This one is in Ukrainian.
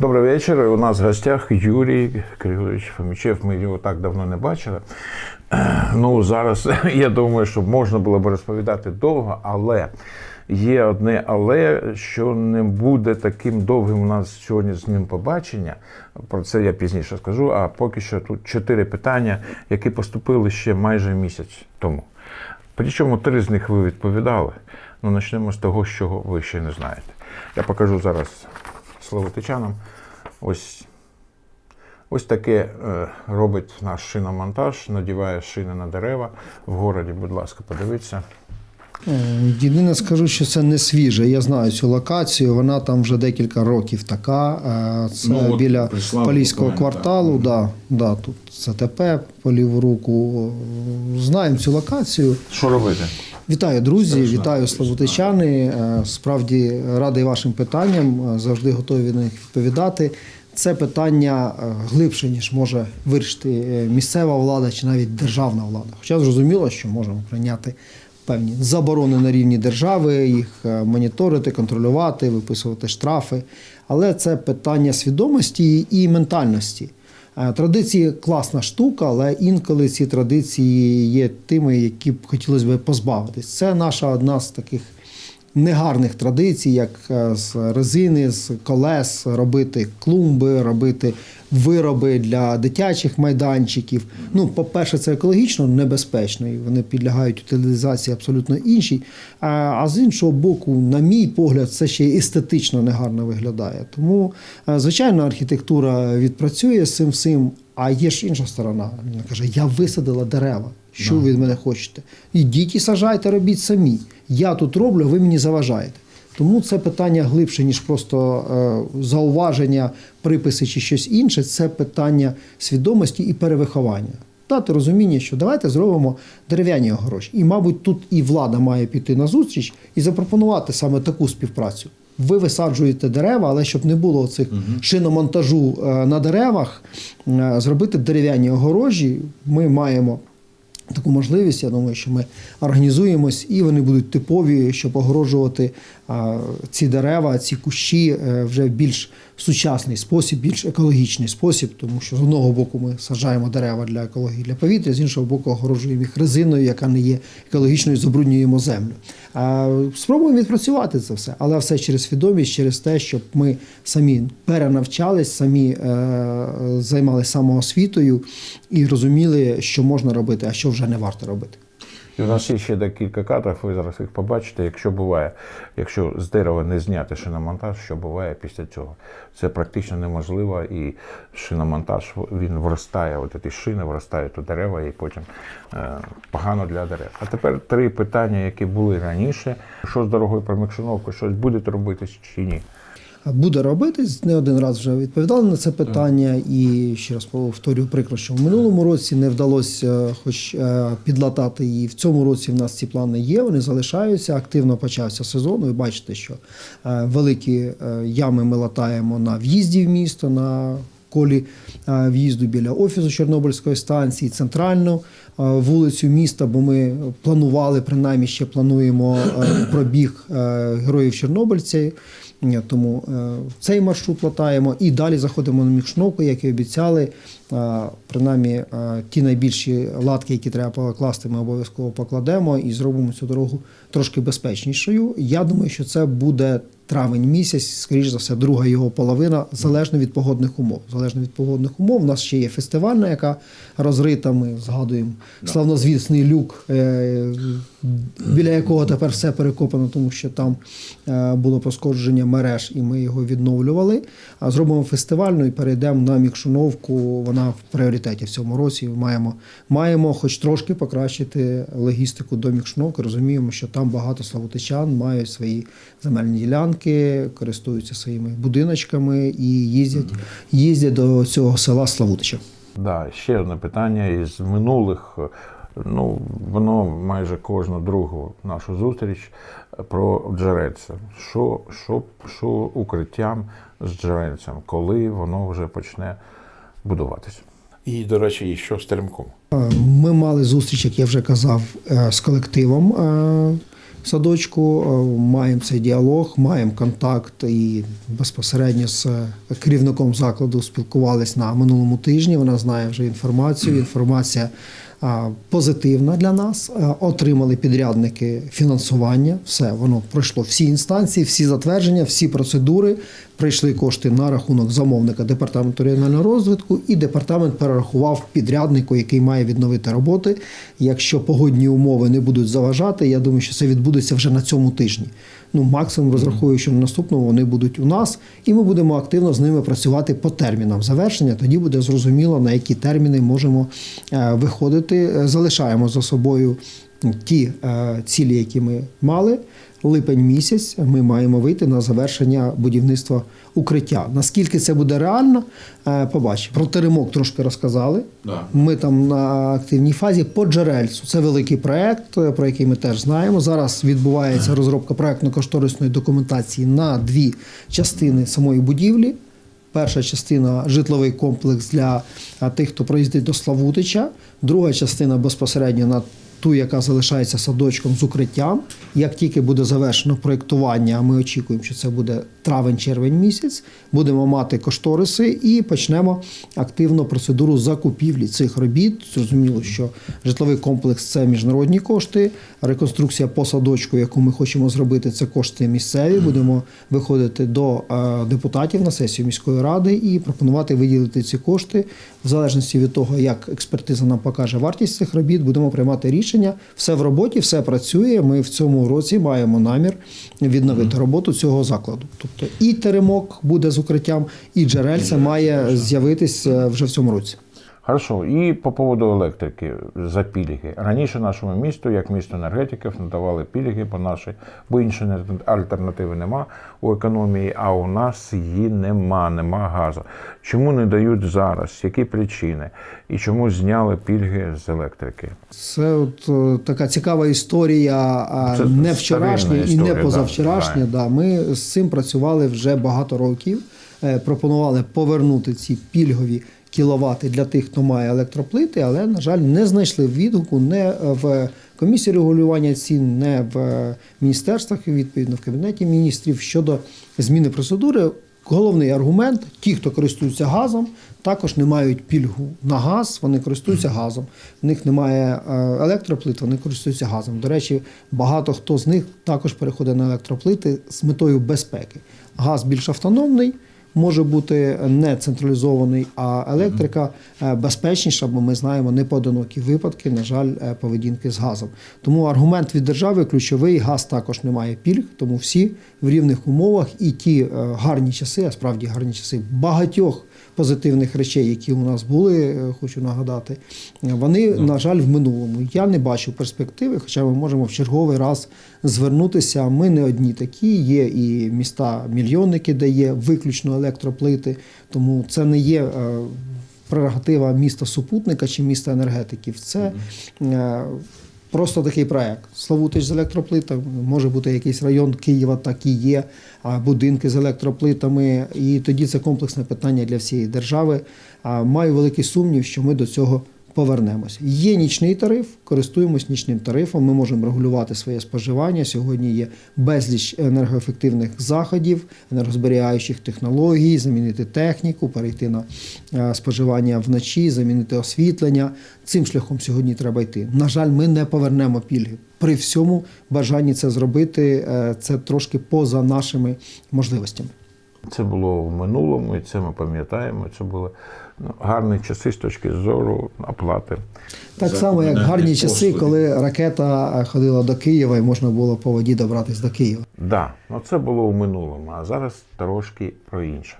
Добрий вечір. У нас в гостях Юрій Григорович Фомічев. Ми його так давно не бачили. Ну, зараз я думаю, що можна було б розповідати довго, але є одне але, що не буде таким довгим у нас сьогодні з ним побачення. Про це я пізніше скажу. А поки що тут чотири питання, які поступили ще майже місяць тому. Причому три з них ви відповідали. Ну, почнемо з того, що ви ще не знаєте. Я покажу зараз словотичанам. Ось, ось таке е, робить наш шиномонтаж, надіває шини на дерева в городі. Будь ласка, подивіться. Е, Єдине скажу, що це не свіже. Я знаю цю локацію. Вона там вже декілька років така. Е, Це Ну, біля Поліського кварталу. Да, да, тут ЦТП по ліву руку. Знаємо цю локацію. Що робити? Вітаю, друзі, вітаю славутичани. Е, Справді радий вашим питанням. е, Завжди готові на них відповідати. Це питання е, глибше, ніж може вирішити місцева влада чи навіть державна влада. Хоча зрозуміло, що можемо прийняти певні заборони на рівні держави, їх моніторити, контролювати, виписувати штрафи. Але це питання свідомості і ментальності. Е, Традиції класна штука, але інколи ці традиції є тими, які б хотілося б позбавитись. Це наша одна з таких негарних традицій, як е, з резини, з колес, робити клумби, робити вироби для дитячих майданчиків. Ну, по-перше, це екологічно небезпечно, і вони підлягають утилізації абсолютно іншій. А- з іншого боку, на мій погляд, це ще й естетично негарно виглядає. Тому, е, звичайно, архітектура відпрацює з цим всім. А є ж інша сторона. Вона каже: я висадила дерева. Що ви від мене хочете? Ідіть і сажайте, робіть самі. Я тут роблю, ви мені заважаєте. Тому це питання глибше, ніж просто е, зауваження, приписи чи щось інше. Це питання свідомості і перевиховання. Дати розуміння, що давайте зробимо дерев'яні огорожі. І, мабуть, тут і влада має піти на зустріч і запропонувати саме таку співпрацю. Ви висаджуєте дерева, але щоб не було цих шиномонтажу е, на деревах, е, зробити дерев'яні огорожі. Ми маємо таку можливість. Я думаю, що ми організуємось і вони будуть типові, щоб погрожувати ці дерева, ці кущі е, вже більш сучасний спосіб, більш екологічний спосіб, тому що з одного боку ми саджаємо дерева для екології для повітря, з іншого боку, огороджуємо їх резиною, яка не є екологічною, забруднюємо землю. А, спробуємо відпрацювати це все, але все через свідомість, через те, щоб ми самі перенавчались, самі е, займалися самоосвітою і розуміли, що можна робити, а що вже не варто робити. І у нас є ще декілька кадрів, ви зараз їх побачите. Якщо буває, якщо з дерева не зняти шиномонтаж, що буває після цього? Це практично неможливо, і шиномонтаж він вростає, от ці шини вростають у дерева, і потім е, погано для дерев. А тепер три питання, які були раніше: що з дорогою промикшиновкою, щось будете робити чи ні? Буде робитись, не один раз вже відповідали на це питання, і ще раз повторюю прикро, що в минулому році не вдалося е, хоч е, підлатати її. В цьому році в нас ці плани є, вони залишаються. Активно почався сезон. Ви бачите, що е, великі ями ми латаємо на в'їзді в місто, на колі в'їзду біля офісу Чорнобильської станції, центральну вулицю міста, бо ми планували, принаймні ще плануємо пробіг героїв Чорнобильців. Тому е, цей маршрут латаємо і далі заходимо на мікшновку, як і обіцяли. Принаймні, ті найбільші латки, які треба покласти, ми обов'язково покладемо і зробимо цю дорогу трошки безпечнішою. Я думаю, що це буде травень місяць, скоріш за все, друга його половина, залежно від погодних умов. Залежно від погодних умов, у нас ще є фестивальна, яка розрита. Ми згадуємо славнозвісний люк, е, біля якого тепер все перекопано, тому що там е, було пошкодження мереж, і ми його відновлювали. А зробимо фестивальну і перейдемо на мікшуновку. Вона в пріоритеті в цьому році. Маємо, маємо хоч трошки покращити логістику до мікшуновки. Розуміємо, що там багато славутичан мають свої земельні ділянки, користуються своїми будиночками і їздять, їздять до цього села Славутича. Да, ще одне питання із минулих. Ну, воно майже кожну другу нашу зустріч про джерельце. Що, що, що укриттям з джерельцем, коли воно вже почне будуватися? І, до речі, і що з теремком? Е, Ми мали зустріч, як я вже казав, е, з колективом е, садочку. Маємо цей діалог, маємо контакт і безпосередньо з керівником закладу спілкувалися на минулому тижні. Вона знає вже інформацію. Інформація позитивна для нас. Отримали підрядники фінансування. Все воно пройшло всі інстанції, всі затвердження, всі процедури. Прийшли кошти на рахунок замовника департаменту регіонального розвитку, і департамент перерахував підряднику, який має відновити роботи. Якщо погодні умови не будуть заважати, я думаю, що це відбудеться вже на цьому тижні. Ну, максимум розрахую, що наступного вони будуть у нас, і ми будемо активно з ними працювати по термінам завершення. Тоді буде зрозуміло, на які терміни можемо е, виходити. Е, Залишаємо за собою ті е, цілі, які ми мали. Липень місяць ми маємо вийти на завершення будівництва укриття. Наскільки це буде реально, е, побачимо. Про теремок трошки розказали. Да. Ми там на активній фазі по джерельцю. Це великий проект, е, про який ми теж знаємо. Зараз відбувається розробка проектно-кошторисної документації на дві частини самої будівлі. Перша частина житловий комплекс для тих, хто проїздить до Славутича. Друга частина безпосередньо на ту, яка залишається садочком з укриттям. Як тільки буде завершено проєктування, а ми очікуємо, що це буде травень-червень місяць, будемо мати кошториси і почнемо активно процедуру закупівлі цих робіт. Зрозуміло, що житловий комплекс це міжнародні кошти. Реконструкція по садочку, яку ми хочемо зробити, це кошти місцеві. Будемо виходити до е, депутатів на сесію міської ради і пропонувати виділити ці кошти в залежності від того, як експертиза нам покаже вартість цих робіт. Будемо приймати рішення. Все в роботі, все працює. Ми в цьому році маємо намір відновити роботу цього закладу. Тобто і теремок буде з укриттям, і джерельце має з'явитись е, вже в цьому році. Хорошо, і по поводу електрики за пільги. Раніше нашому місту, як місто енергетиків, надавали пільги по нашій, бо іншої альтернативи нема у економії, а у нас її нема, нема газу. Чому не дають зараз? Які причини? І чому зняли пільги з електрики? Це от е, така цікава історія, Це не вчорашня і не позавчорашня. да, Да. Ми з цим працювали вже багато років. Е, Пропонували повернути ці пільгові кіловати для тих, хто має електроплити, але, на жаль, не знайшли відгуку не в комісії регулювання цін, не в міністерствах, і відповідно в кабінеті міністрів щодо зміни процедури. Головний аргумент: ті, хто користуються газом, також не мають пільгу на газ, вони користуються газом. В них немає е, електроплит, вони користуються газом. До речі, багато хто з них також переходить на електроплити з метою безпеки. Газ більш автономний. Може бути не централізований, а електрика е, безпечніша, бо ми знаємо непоодинокі випадки, на жаль, е, поведінки з газом. Тому аргумент від держави ключовий: газ також не має пільг, тому всі в рівних умовах і ті е, гарні часи, а справді гарні часи багатьох позитивних речей, які у нас були, е, хочу нагадати, вони, на жаль, в минулому. Я не бачу перспективи, хоча ми можемо в черговий раз звернутися. Ми не одні такі. Є і міста мільйонники, де є виключно електроплити, тому це не є. е, Прерогатива міста супутника чи міста енергетиків. Це просто такий проект. Славутич з електроплитами, може бути якийсь район Києва, так і є, а будинки з електроплитами. І тоді це комплексне питання для всієї держави. А Маю великий сумнів, що ми до цього повернемось. Є нічний тариф, користуємось нічним тарифом. Ми можемо регулювати своє споживання. Сьогодні є безліч енергоефективних заходів, енергозберігаючих технологій, замінити техніку, перейти на е, споживання вночі, замінити освітлення. Цим шляхом сьогодні треба йти. На жаль, ми не повернемо пільги. При всьому бажанні це зробити, е, це трошки поза нашими можливостями. Це було в минулому, і це ми пам'ятаємо. Це були ну, гарні часи з точки зору оплати. Так само, як гарні часи, коли ракета ходила до Києва і можна було по воді добратися до Києва. Да, ну це було в минулому, а зараз трошки про інше.